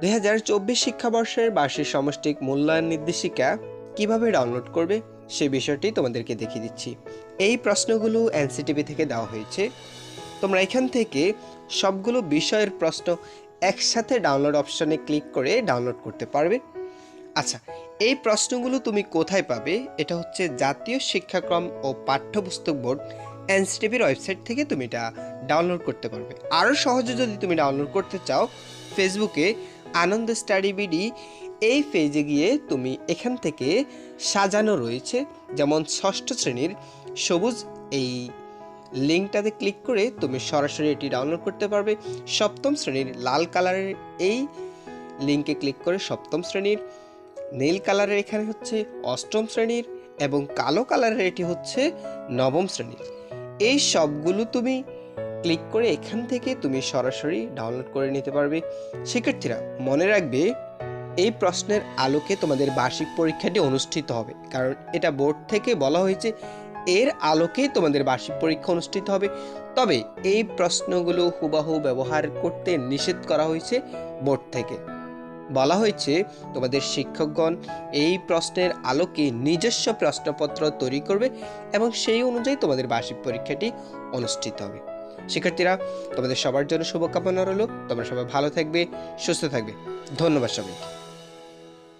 দুই হাজার চব্বিশ শিক্ষাবর্ষের বার্ষিক সমষ্টিক মূল্যায়ন নির্দেশিকা কীভাবে ডাউনলোড করবে, সে বিষয়টি তোমাদেরকে দেখিয়ে দিচ্ছি। এই প্রশ্নগুলো এনসিটিভি থেকে দেওয়া হয়েছে। তোমরা এখান থেকে সবগুলো বিষয়ের প্রশ্ন একসাথে ডাউনলোড অপশনে ক্লিক করে ডাউনলোড করতে পারবে। আচ্ছা এই প্রশ্নগুলো তুমি কোথায় পাবে? এটা হচ্ছে জাতীয় শিক্ষাক্রম ও পাঠ্যপুস্তক বোর্ড এনসিটিভির ওয়েবসাইট থেকে তুমি এটা ডাউনলোড করতে পারবে। আরও সহজে যদি তুমি ডাউনলোড করতে চাও ফেসবুকে আনন্দ স্টাডি বিডি এই পেজে গিয়ে তুমি এখান থেকে সাজানো রয়েছে। যেমন ষষ্ঠ শ্রেণির সবুজ এই লিঙ্কটাতে ক্লিক করে তুমি সরাসরি এটি ডাউনলোড করতে পারবে। সপ্তম শ্রেণির লাল কালারের এই লিঙ্কে ক্লিক করে সপ্তম শ্রেণির, নীল কালারের এখানে হচ্ছে অষ্টম শ্রেণির এবং কালো কালারের এটি হচ্ছে নবম শ্রেণির। এই সবগুলো তুমি ক্লিক করে এখান থেকে তুমি সরাসরি ডাউনলোড করে নিতে পারবে। শিক্ষার্থীরা, মনে রাখবে এই প্রশ্নের আলোকে তোমাদের বার্ষিক পরীক্ষাটি অনুষ্ঠিত হবে। কারণ এটা বোর্ড থেকে বলা হয়েছে, এর আলোকেই তোমাদের বার্ষিক পরীক্ষা অনুষ্ঠিত হবে। তবে এই প্রশ্নগুলো হুবাহু ব্যবহার করতে নিষেধ করা হয়েছে বোর্ড থেকে। বলা হয়েছে, তোমাদের শিক্ষকগণ এই প্রশ্নের আলোকে নিজস্ব প্রশ্নপত্র তৈরি করবে এবং সেই অনুযায়ী তোমাদের বার্ষিক পরীক্ষাটি অনুষ্ঠিত হবে। শিক্ষার্থীরা তোমাদের সবার জন্য শুভকামনা রইল। তোমরা সবাই ভালো থাকবে সুস্থ থাকবে। ধন্যবাদ সবাইকে।